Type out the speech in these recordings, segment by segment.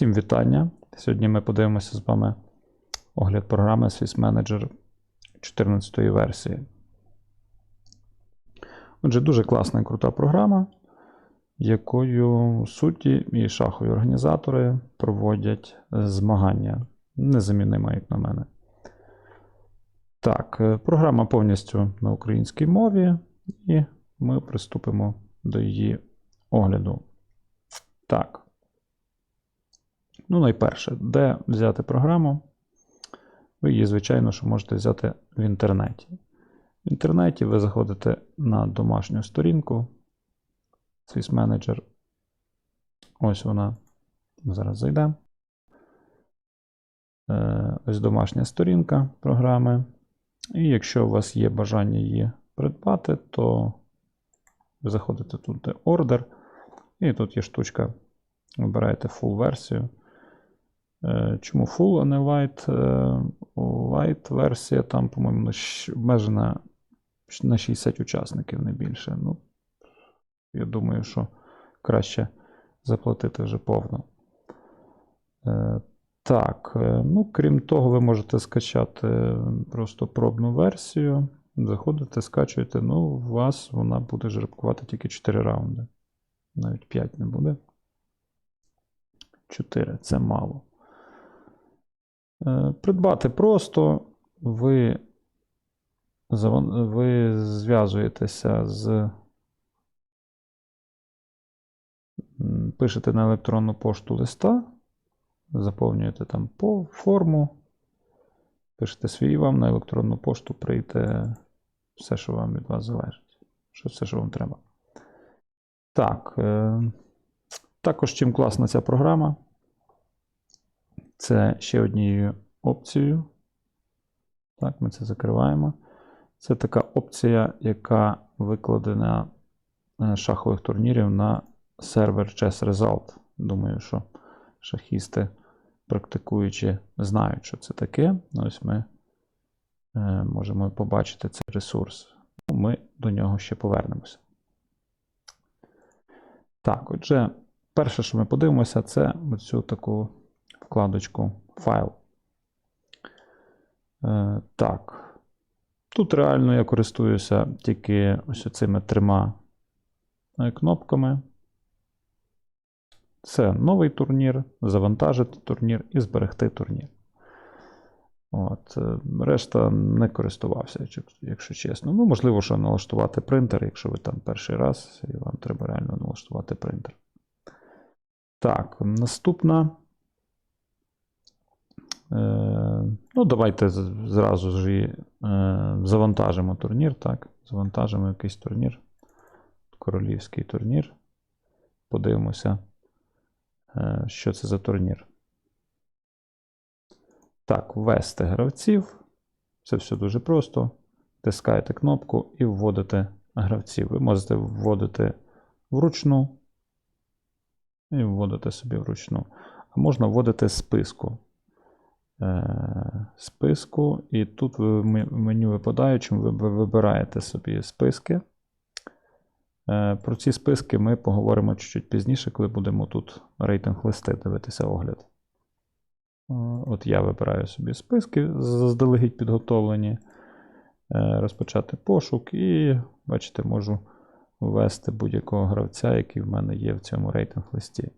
Всім вітання. Сьогодні ми подивимося з вами огляд програми Swiss Manager 14 версії. Отже, дуже класна і крута програма, якою судді і шахові організатори проводять змагання. Незамінима, як на мене. Так, е, програма повністю на українській мові, і ми приступимо до її огляду. Так. Ну, найперше, де взяти програму? Ви її, звичайно, що можете взяти в інтернеті. В інтернеті ви заходите на домашню сторінку Swiss Manager. Ось вона. Зараз зайдемо. Е, Ось домашня сторінка програми. І якщо у вас є бажання її придбати, то ви заходите тут, де Order, і тут є штучка. Вибираєте full версію. Е, Чому full, а не light? Е, Light версія там, по-моєму, обмежена на 60 учасників, не більше. Ну, я думаю, що краще заплатити вже повно. Е, Так, ну, крім того, ви можете скачати просто пробну версію. Заходите, скачуєте, ну, у вас вона буде жеребкувати тільки 4 раунди. Навіть 5 не буде. 4 це мало. Е, Придбати просто, ви, ви зв'язуєтеся з. Пишете на електронну пошту листа, заповнюєте там по форму, пишете свій вам на електронну пошту, прийде все, що вам від вас залежить. Що все, що вам треба. Так. Е, також чим класна ця програма. Це ще однією опцією. Так, ми це закриваємо. Це така опція, яка викладена е, шахових турнірів на сервер Chess Result. Думаю, що шахісти, практикуючи, знають, що це таке. Ось ми е, можемо побачити цей ресурс. Ну, Ми до нього ще повернемося. Так, отже, перше, що ми подивимося, це оцю таку вкладочку файл. Е, так. Тут реально я користуюся тільки ось цими трьома е, кнопками. Це новий турнір, завантажити турнір і зберегти турнір. От, е, решта не користувався, якщо- якщо чесно. Ну, можливо, що налаштувати принтер, якщо ви там перший раз, і вам треба реально налаштувати принтер. Так, наступна. Е, ну, давайте зразу ж е, завантажимо турнір. Так, завантажимо якийсь турнір. Королівський турнір. Подивимося, е, що це за турнір. Так, ввести гравців. Це все дуже просто. Тискаєте кнопку і вводите гравців. Ви можете вводити вручну. І вводите собі вручну. А можна вводити списку. Е, списку. І тут ви в меню випадаючим ви ви вибираєте собі списки. Е, Про ці списки ми поговоримо чуть-чуть пізніше, коли будемо тут рейтинг листи дивитися огляд. Е, От я вибираю собі списки заздалегідь підготовлені, розпочати пошук, і, бачите, можу ввести будь-якого гравця, який в мене є в цьому рейтинг листі.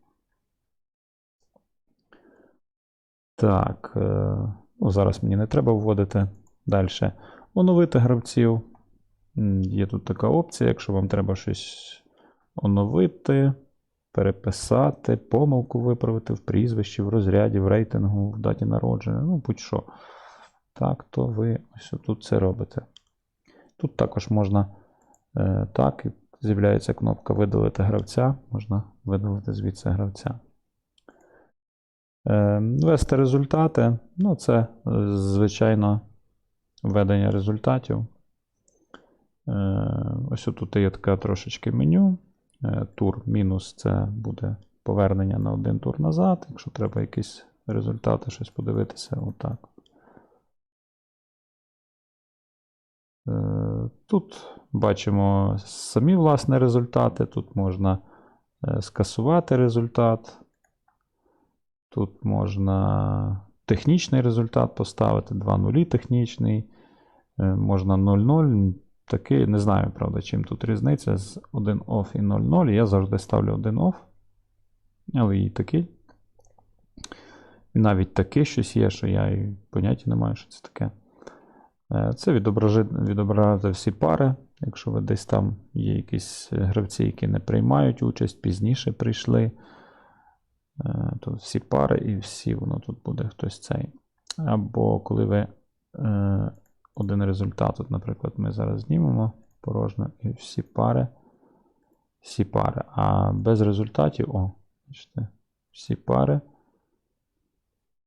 Так, е, ну, зараз мені не треба вводити далі. Оновити гравців. Є тут така опція, якщо вам треба щось оновити, переписати, помилку виправити в прізвищі, в розряді, в рейтингу, в даті народження, ну будь-що. Так, то ви ось тут це робите. Тут також можна е, так, з'являється кнопка видалити гравця, можна видалити звідси гравця. Е, Ввести результати. Ну, це, е, звичайно, введення результатів. Е, Ось тут є таке трошечки меню. Тур мінус це буде повернення на один тур назад, якщо треба якісь результати, щось подивитися, отак. Тут бачимо самі власне результати. Тут можна скасувати результат. Тут можна технічний результат поставити, 2 нулі технічний. Е, Можна 0-0. Такий, не знаю, правда, чим тут різниця з 1 off і 0-0. Я завжди ставлю 1 off. Але і такий. І навіть таке щось є, що я і поняття не маю, що це таке. Е, Це відображати всі пари. Якщо ви десь там є якісь гравці, які не приймають участь, пізніше прийшли, е, то всі пари і всі воно тут буде хтось цей. Або коли ви е, один результат, от, наприклад, ми зараз знімемо порожньо і всі пари, всі пари. А без результатів, о, бачите, всі пари.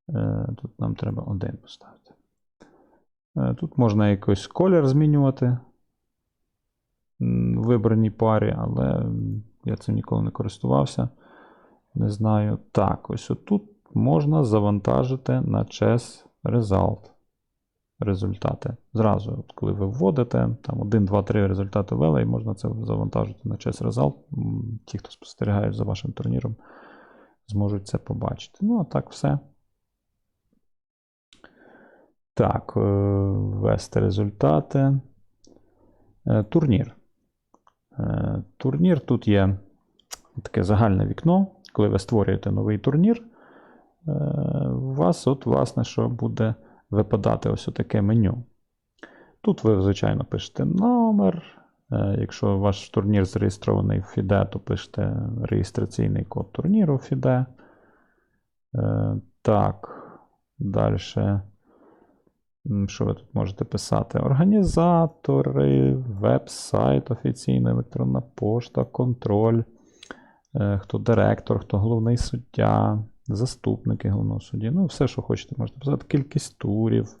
Е, Тут нам треба один поставити. Тут можна якийсь колір змінювати в вибраній парі, але я цим ніколи не користувався. Не знаю. Так, ось отут можна завантажити на chess result результати. Зразу, от коли ви вводите, там 1, 2, 3 результати ввели, і можна це завантажити на chess result. Ті, хто спостерігають за вашим турніром, зможуть це побачити. Ну, а так все. Так, е, ввести результати. Е, Турнір. Е, Турнір тут є таке загальне вікно. Коли ви створюєте новий турнір, е, у вас, от, власне, що буде випадати ось таке меню. Тут ви, звичайно, пишете номер. Е, Якщо ваш турнір зареєстрований в FIDE, то пишете реєстраційний код турніру FIDE. Е, Так, далі. Що ви тут можете писати? Організатори, веб-сайт, офіційна електронна пошта, контроль, хто директор, хто головний суддя, заступники головного судді. Ну, все, що хочете, можете писати. Кількість турів,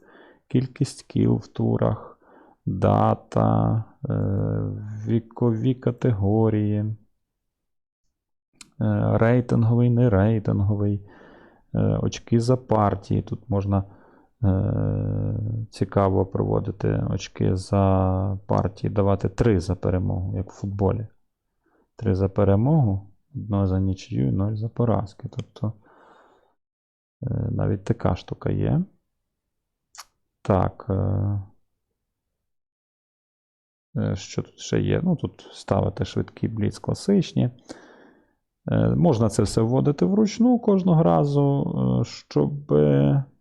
кількість кіл в турах, дата, е, вікові категорії, е, рейтинговий, нерейтинговий, е, очки за партії. Тут можна е, цікаво проводити очки за партії, давати 3 за перемогу, як в футболі. 3 за перемогу, 1 за нічию, 0 за поразки. Тобто е, навіть така штука є. Так. е, е, Що тут ще є? Ну, тут ставити швидкі бліц класичні. Можна це все вводити вручну кожного разу. Щоб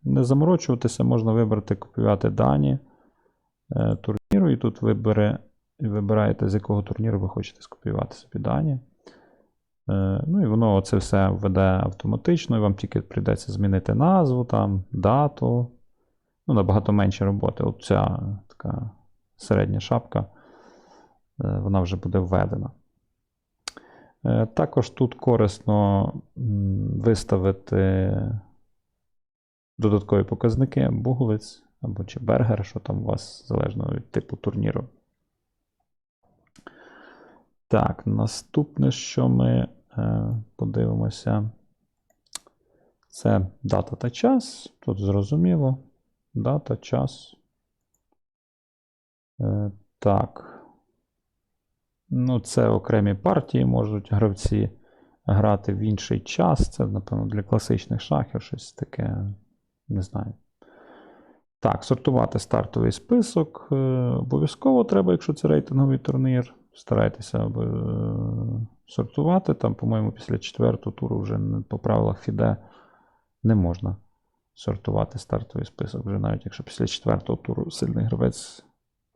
не заморочуватися, можна вибрати копіювати дані турніру, і тут вибере, вибираєте, з якого турніру ви хочете скопіювати собі дані. Е, Ну і воно це все введе автоматично, і вам тільки прийдеться змінити назву, там, дату. Ну, набагато менше роботи. От ця така середня шапка, е, вона вже буде введена. Е, Також тут корисно виставити додаткові показники, буглець або чи бергер, що там у вас залежно від типу турніру. Так, наступне, що ми е, подивимося, це дата та час. Тут зрозуміло. Дата, час. Е, так. Ну, це окремі партії можуть гравці грати в інший час. Це, напевно, для класичних шахів щось таке. Не знаю. Так, сортувати стартовий список. Е, Обов'язково треба, якщо це рейтинговий турнір. Старайтеся е, сортувати. Там, по-моєму, після четвертого туру вже по правилах FIDE не можна сортувати стартовий список. Вже навіть якщо після четвертого туру сильний гравець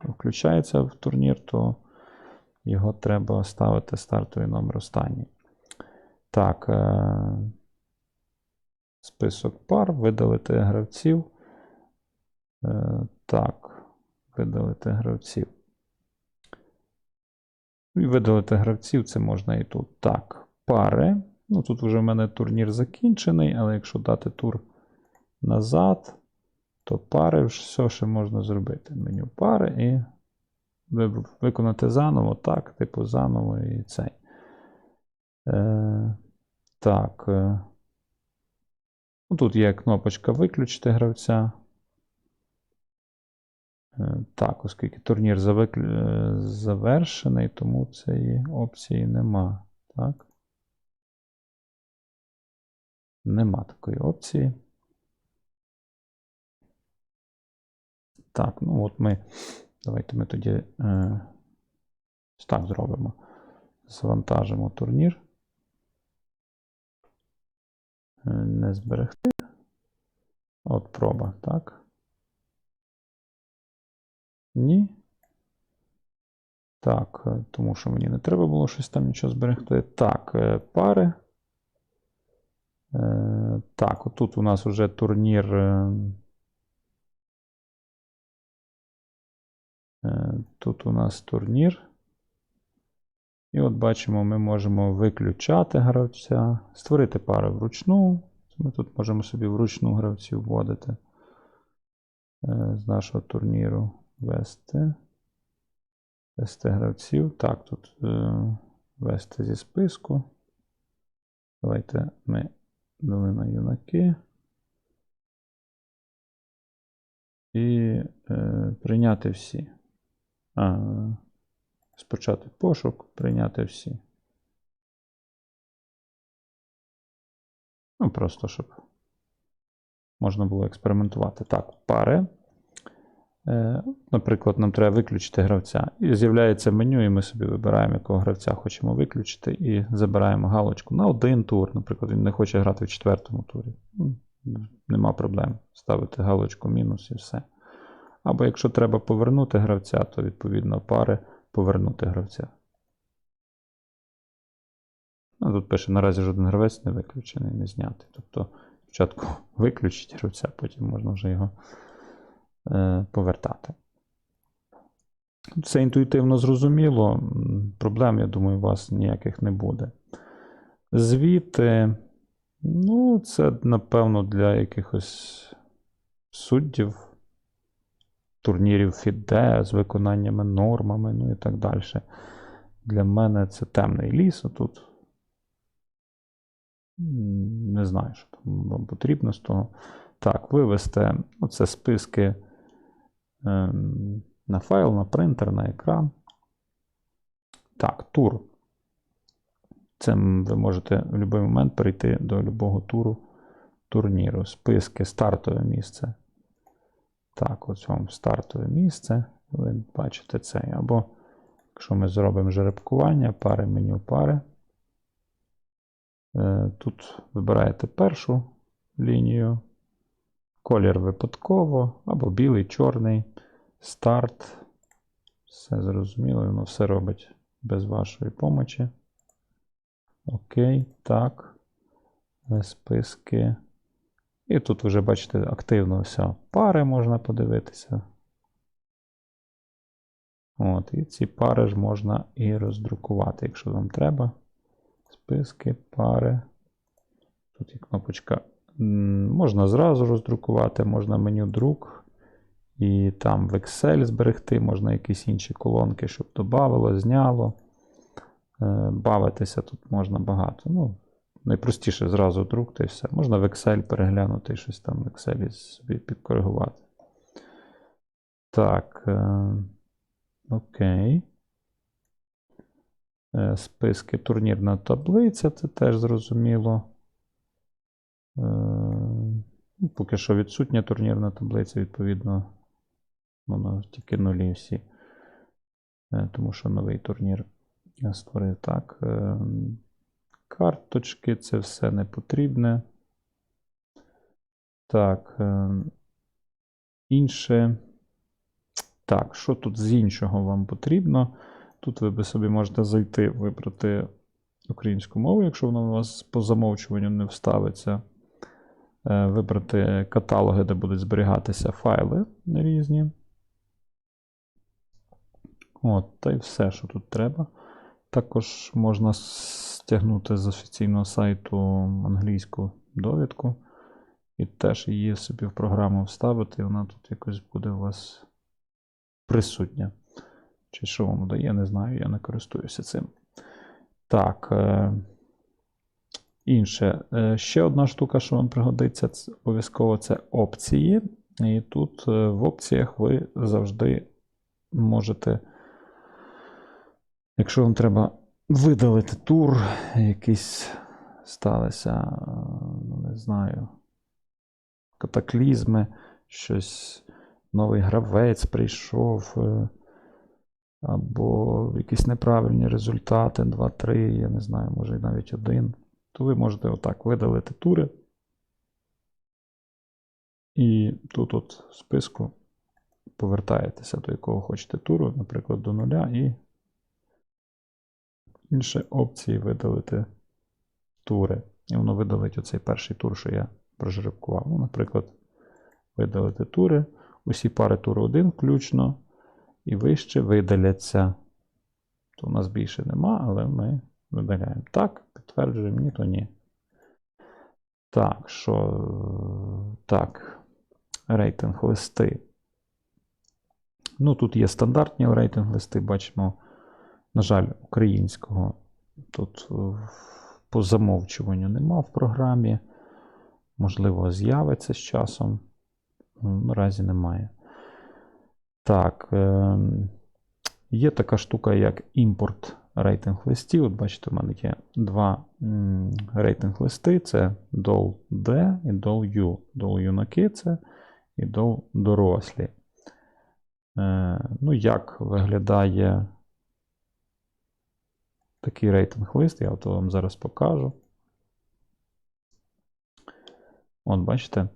включається в турнір, то його треба ставити стартовий номер останній. Так. е, Список пар, видалити гравців. Е, Так, видалити гравців. І видалити гравців це можна і тут. Так, пари. Ну, тут вже в мене турнір закінчений, але якщо дати тур назад, то пари все ще можна зробити. Меню пари і виконати заново, так, типу заново і цей. Е, так. Е, ну, тут є кнопочка виключити гравця. Е, Так, оскільки турнір е, завершений, тому цієї опції нема. Так. нема такої опції. Так, ну от ми. Давайте ми тоді е, так зробимо. Завантажимо турнір. Е, Не зберегти. От проба, так? Ні. Так, е, тому що мені не треба було щось там нічого зберегти. Так, е, пари. Е, Так, отут у нас вже турнір. Тут у нас турнір. І от бачимо, ми можемо виключати гравця, створити пари вручну. Ми тут можемо собі вручну гравців вводити з нашого турніру вести. Вести гравців. Так, тут е, вести зі списку. Давайте ми дали на юнаки. І е, прийняти всі. А, спочатку пошук, прийняти всі. Ну, просто щоб можна було експериментувати. Так, пари. Е, Наприклад, нам треба виключити гравця. І з'являється меню, і ми собі вибираємо, якого гравця хочемо виключити, і забираємо галочку на один тур. Наприклад, він не хоче грати в четвертому турі. Ну, Нема проблем. Ставити галочку мінус і все. Або якщо треба повернути гравця, то відповідно пари повернути гравця. Ну, тут пише, наразі жоден гравець не виключений, не знятий. Тобто спочатку виключить гравця, потім можна вже його повертати. Це інтуїтивно зрозуміло. Проблем, я думаю, у вас ніяких не буде. Звіти, ну, це, напевно, для якихось суддів, турнірів FIDE з виконаннями нормами, ну і так далі. Для мене це темний ліс тут. Не знаю, що там вам потрібно з того. Так, вивести оце списки ем, на файл, на принтер, на екран. Так, тур. Це ви можете в будь-який момент перейти до будь-якого туру турніру. Списки, стартове місце. Так, ось вам стартове місце. Ви бачите це. Або, якщо ми зробимо жеребкування, пари, меню пари. Е, Тут вибираєте першу лінію, колір випадково, або білий, чорний, старт. Все зрозуміло, воно все робить без вашої помочі. Окей, так. Списки. І тут вже бачите, активно все. Пари можна подивитися. От, і ці пари ж можна і роздрукувати, якщо вам треба. Списки, пари. Тут є кнопочка. Можна зразу роздрукувати, можна меню друк. І там в Excel зберегти, можна якісь інші колонки, щоб додавало, зняло. Е, Бавитися тут можна багато. Ну, найпростіше зразу друк та й все. Можна в Excel переглянути щось там в Excel собі підкоригувати. Так. Е, окей. Е, Списки турнірна таблиця, це теж зрозуміло. Е, ну, Поки що відсутня турнірна таблиця, відповідно, воно тільки нулі всі. Е, Тому що новий турнір я створив так. е, Карточки, це все не потрібне. Так. Інше. Так, що тут з іншого вам потрібно? Тут ви собі можете зайти, вибрати українську мову, якщо вона у вас по замовчуванню не вставиться. Е, Вибрати каталоги, де будуть зберігатися файли різні. От, та й все, що тут треба. Також можна стягнути з офіційного сайту англійську довідку і теж її собі в програму вставити, і вона тут якось буде у вас присутня. Чи що воно дає, не знаю, я не користуюся цим. Так. Інше. Е, ще одна штука, що вам пригодиться, це обов'язково це опції. І тут е, в опціях ви завжди можете, якщо вам треба видалити тур, якийсь сталося, е, ну, не знаю, катаклізми, щось, новий гравець прийшов, або якісь неправильні результати, 2-3, я не знаю, може і навіть один, то ви можете отак видалити тури. І тут от в списку повертаєтеся до якого хочете туру, наприклад, до нуля, і інші опції видалити тури. І воно видалить оцей перший тур, що я прожеребкував. Ну, наприклад, видалити тури. Усі пари туру 1 включно, і вище видаляться. То у нас більше нема, але ми видаляємо. Так, підтверджуємо, ні, то ні. Так, що. Так. Рейтинг листи. Ну, тут є стандартні рейтинг листи, бачимо, на жаль, українського тут е, по замовчуванню нема в програмі. Можливо, з'явиться з часом. Ну, Наразі немає. Так. Е є така штука, як імпорт рейтинг листів. От бачите, у мене є два рейтинг листи: це DOL-D і DOL-U. DOL-юнаки це і DOL дорослі. Е, ну, як виглядає такий рейтинг лист, я от вам зараз покажу. От, бачите,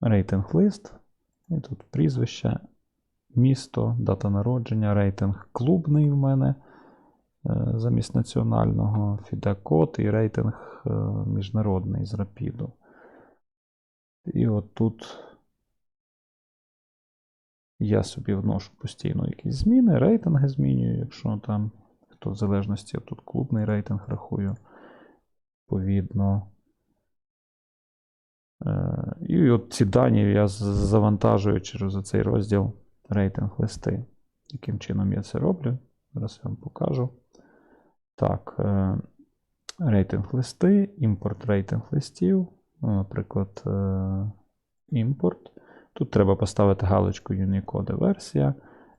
рейтинг лист, і тут прізвище, місто, дата народження, рейтинг клубний в мене е, замість національного, фідекод і рейтинг е, міжнародний з Рапіду. І от тут я собі вношу постійно якісь зміни, рейтинги змінюю, якщо там, то в залежності я тут клубний рейтинг рахую. Відповідно. Е, І от ці дані я завантажую через цей розділ рейтинг листи. Яким чином я це роблю? Зараз я вам покажу. Так, е, рейтинг листи, імпорт рейтинг листів. Ну, Наприклад, е, імпорт. Тут треба поставити галочку Unicode версія,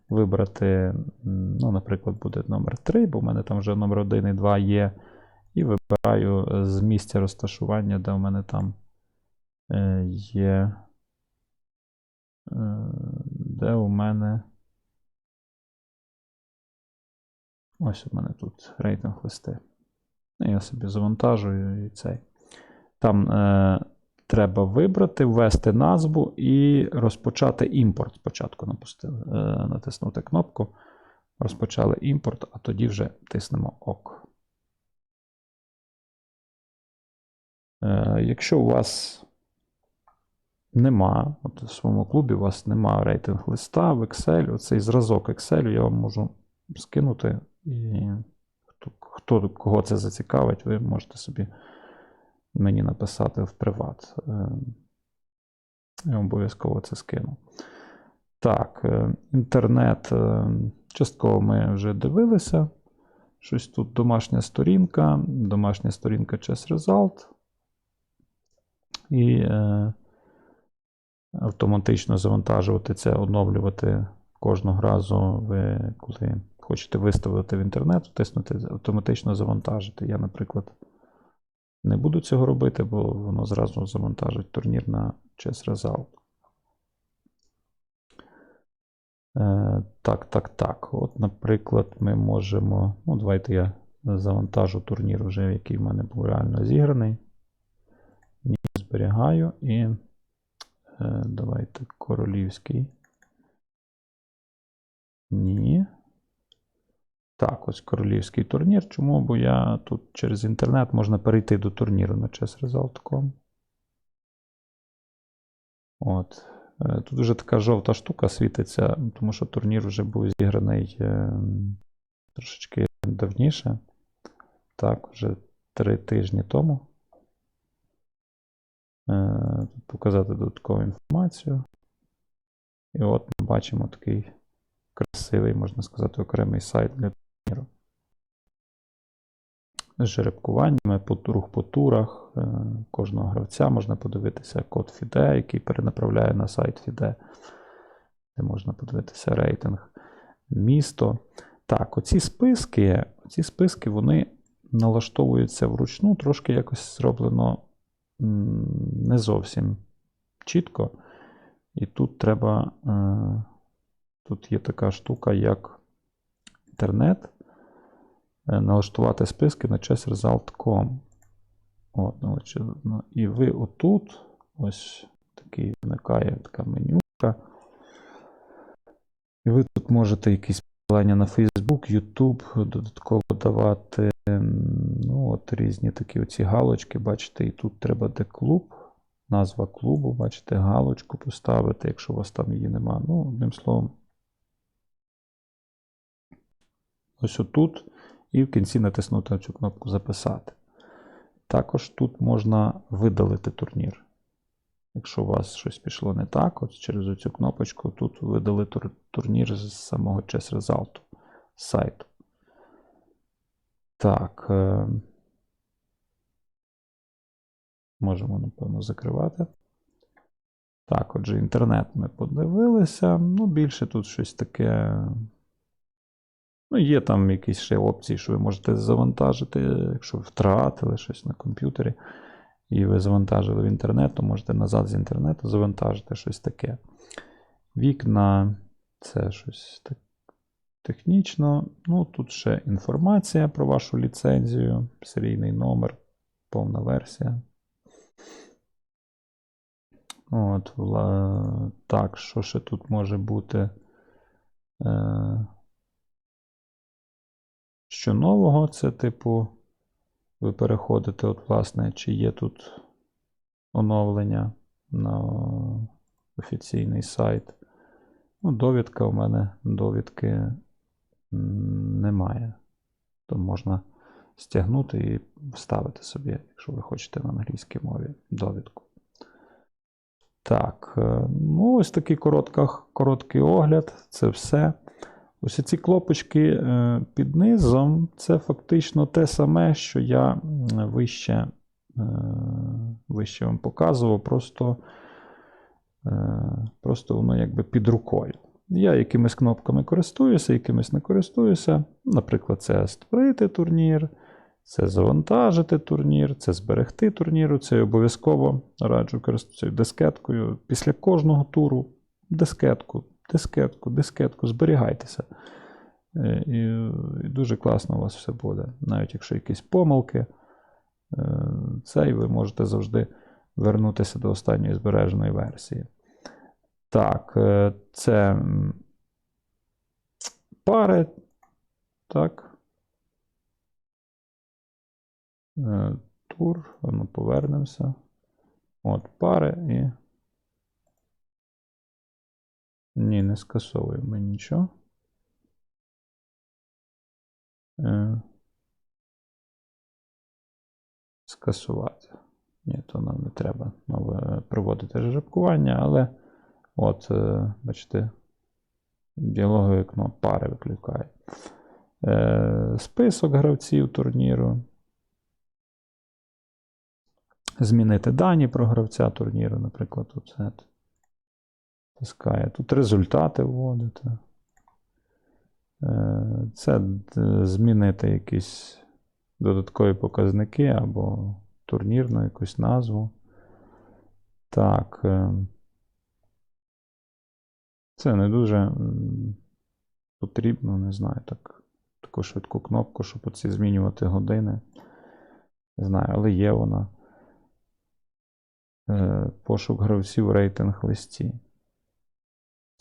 вибрати, ну, наприклад, буде номер 3, бо в мене там вже номер 1 і 2 є. І вибираю з місця розташування, де у мене там е, є. Де у мене. Ось у мене тут рейтинг листи. Ну, Я собі завантажую і цей. Там е, треба вибрати, ввести назву і розпочати імпорт. Спочатку напустили, е, натиснути кнопку. Розпочали імпорт, а тоді вже тиснемо ОК. Е, якщо у вас нема, от в своєму клубі у вас нема рейтинг листа в Excel, оцей зразок Excel я вам можу скинути. І хто, хто кого це зацікавить, ви можете собі мені написати в приват. Е, Я обов'язково це скину. Так, е, інтернет. е, Частково ми вже дивилися. Щось тут домашня сторінка, домашня сторінка Chess Result. І е, автоматично завантажувати це, оновлювати кожного разу, ви коли хочете виставити в інтернет, тиснути автоматично завантажити. Я, наприклад, не буду цього робити, бо воно зразу завантажить турнір на Chess Result. Е, так, так, так. От, наприклад, ми можемо. Ну, давайте я завантажу турнір, вже, який в мене був реально зіграний. Ні, зберігаю і давайте королівський. Ні. Так, ось королівський турнір. Чому? Бо я тут через інтернет можна перейти до турніру на chessresult.com. От. Е, Тут вже така жовта штука світиться, тому що турнір вже був зіграний е, трошечки давніше. Так, вже три тижні тому. Е, Тут показати додаткову інформацію. І от ми бачимо такий красивий, можна сказати, окремий сайт для турніру. З жеребкуваннями, по рух по турах е, кожного гравця можна подивитися код FIDE, який перенаправляє на сайт FIDE, де можна подивитися рейтинг місто. Так, оці списки, оці списки вони налаштовується вручну, трошки якось зроблено не зовсім чітко. І тут треба. Е, тут є така штука, як інтернет. Е, налаштувати списки на чи- ну, і ви отут, ось такий виникає така менюшка. І ви тут можете якісь посилання на Facebook, YouTube додатково давати. Ну, от різні такі оці галочки, бачите, і тут треба де клуб, назва клубу, бачите, галочку поставити, якщо у вас там її нема. Ну, одним словом. Ось отут. І в кінці натиснути цю кнопку Записати. Також тут можна видалити турнір. Якщо у вас щось пішло не так, от через цю кнопочку тут видали тур- турнір з самого Chess Result сайту. Так. Е... Можемо, напевно, закривати. Так, отже, інтернет ми подивилися. Ну, більше тут щось таке. Ну, є там якісь ще опції, що ви можете завантажити, якщо втратили щось на комп'ютері, і ви завантажили в інтернет, то можете назад з інтернету завантажити щось таке. Вікна це щось так технічно. Ну, тут ще інформація про вашу ліцензію, серійний номер, повна версія. От. Так, що ще тут може бути? Е... Що нового, це типу, ви переходите, от, власне, чи є тут оновлення на офіційний сайт. Ну, довідка у мене довідки немає. То можна стягнути і вставити собі, якщо ви хочете на англійській мові довідку. Так, е, ну ось такий коротка, короткий огляд, це все. Ось ці клопочки е, під низом це фактично те саме, що я вище, е, вище вам показував, просто, е, просто воно якби під рукою. Я якимись кнопками користуюся, якимись не користуюся. Наприклад, це створити турнір, це завантажити турнір, це зберегти турніру. Це обов'язково раджу користуватися дискеткою. Після кожного туру дискетку, дискетку, дискетку, зберігайтеся. Е, І, і дуже класно у вас все буде. Навіть якщо якісь помилки, е, це і ви можете завжди вернутися до останньої збереженої версії. Так, е, це пари. Так. Тур, ну повернемося. От, пари і. Ні, не скасовуємо нічого. Е, Скасувати. Ні, то нам не треба нове проводити жеребкування, але от, е, бачите, діалогове вікно пари викликає. Е, Список гравців турніру. Змінити дані про гравця турніру, наприклад, тут тискає. Тут результати вводити. Е, Це змінити якісь додаткові показники або турнірну якусь назву. Так. е, Це не дуже потрібно, не знаю, так, таку швидку кнопку, щоб оці змінювати години. Не знаю, але є вона. Е, Пошук гравців рейтинг листі.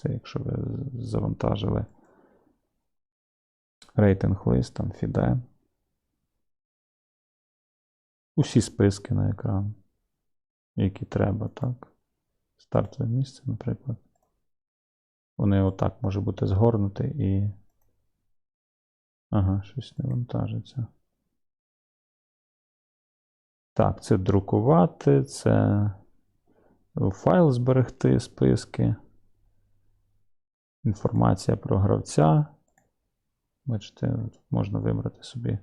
Це якщо ви завантажили рейтинг лист, там FIDE. Усі списки на екран, які треба, так? Стартове місце, наприклад. Вони отак може бути згорнуті і. Ага, щось не вантажиться. Так, це друкувати, це файл зберегти списки. Інформація про гравця. Бачите, можна вибрати собі,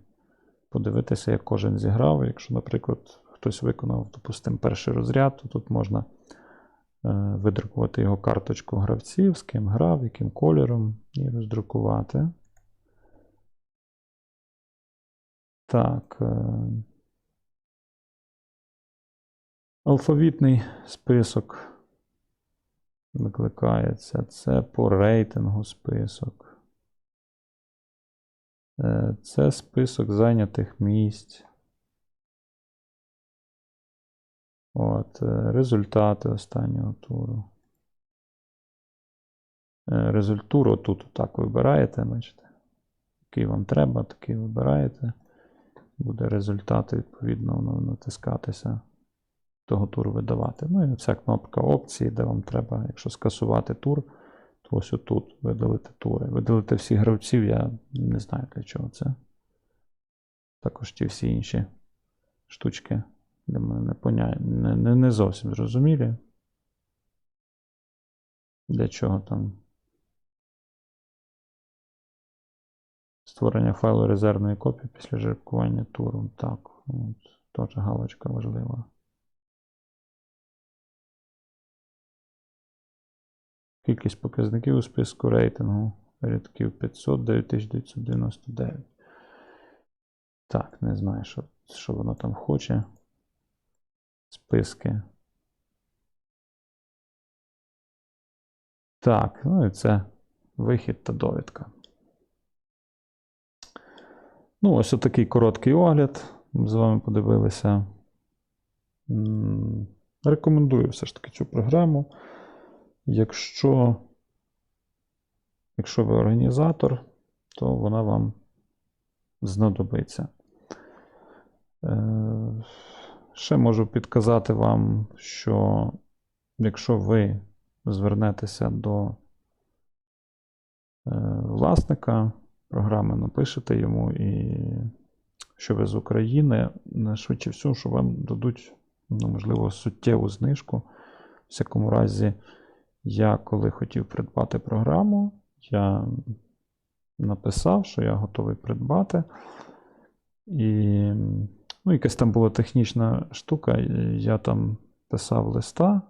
подивитися, як кожен зіграв. Якщо, наприклад, хтось виконав, допустимо, перший розряд, то тут можна е, видрукувати його карточку гравців, з ким грав, яким кольором, і роздрукувати. Так. е, Алфавітний список викликається. Це по рейтингу список. Е, Це список зайнятих місць. От, е, результати останнього туру. Е, Результуру тут так вибираєте, бачите. Який вам треба, такий вибираєте. Буде результати, відповідно, воно натискатися. Того туру видавати. Ну і ця кнопка опції, де вам треба, якщо скасувати тур, то ось отут видалити тури. Видалити всіх гравців, я не знаю для чого це. Також ті всі інші штучки для мене не, поня... не, не, не зовсім зрозумілі. Для чого там створення файлу резервної копії після жеребкування туру. Так, от, теж галочка важлива. Кількість показників у списку рейтингу рядків 500, 9999. Так, не знаю, що, що воно там хоче. Списки. Так, ну і це вихід та довідка. Ну, ось отакий короткий огляд. Ми з вами подивилися. Рекомендую все ж таки цю програму. Якщо, якщо ви організатор, то вона вам знадобиться. Е, Ще можу підказати вам, що якщо ви звернетеся до е, власника програми, напишете йому, і що ви з України, швидше всього, що вам дадуть, ну, можливо, суттєву знижку. В всякому разі, я коли хотів придбати програму, я написав, що я готовий придбати. І ну, якась там була технічна штука. Я там писав листа,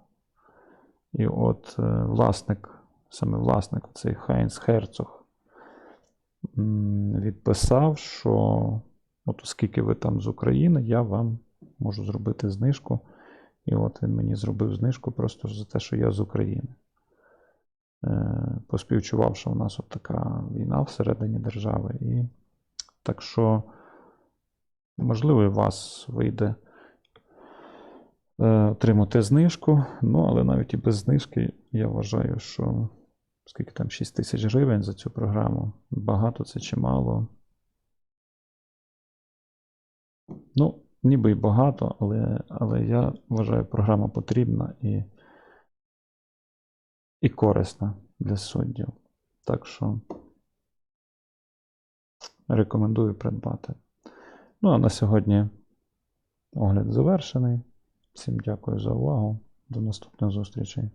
і от е, власник, саме власник, цей Хайнс Херцог, відписав, що от оскільки ви там з України, я вам можу зробити знижку. І от він мені зробив знижку просто за те, що я з України. Е, Поспівчував, що в нас от така війна всередині держави. І так що, можливо, у вас вийде е, отримати знижку. Ну, але навіть і без знижки я вважаю, що скільки там 6 тисяч гривень за цю програму. Багато це чи мало. Ну, ніби й багато, але, але я вважаю, програма потрібна і, і корисна для суддів. Так що рекомендую придбати. Ну, а на сьогодні огляд завершений. Всім дякую за увагу. До наступних зустрічей.